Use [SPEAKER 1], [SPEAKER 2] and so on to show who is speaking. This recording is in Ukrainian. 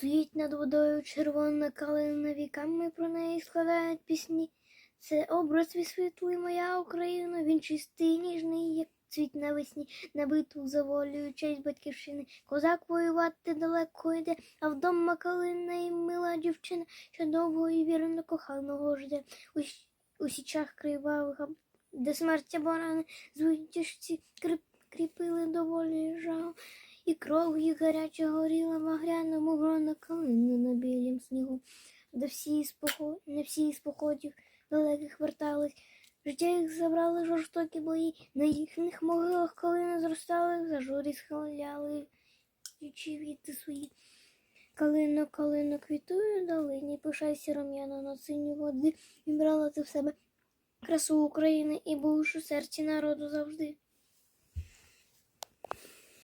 [SPEAKER 1] Стоїть над водою червона калина, віками про неї складають пісні. Це образ світлий, моя Україна, він чистий, ніжний, як цвіт навесні, на битву заволюю честь батьківщини. Козак воювати далеко йде, а вдома калина і мила дівчина, що довго і вірно коханого жде. У, січах кривавих, де смерть або рани, звитяжці кріпили доволі жагу. І кров їх гаряча горіла в де всі з поход... не всі з походів далеких вертались. Життя їх забрали жорстокі бої, на їхніх могилах калини зростали, за журі схиляли ючі віти свої. Калино, калино, квітує долині, пишайся рум'яно на сині води, і брала ти в себе красу України і будеш у серці народу завжди.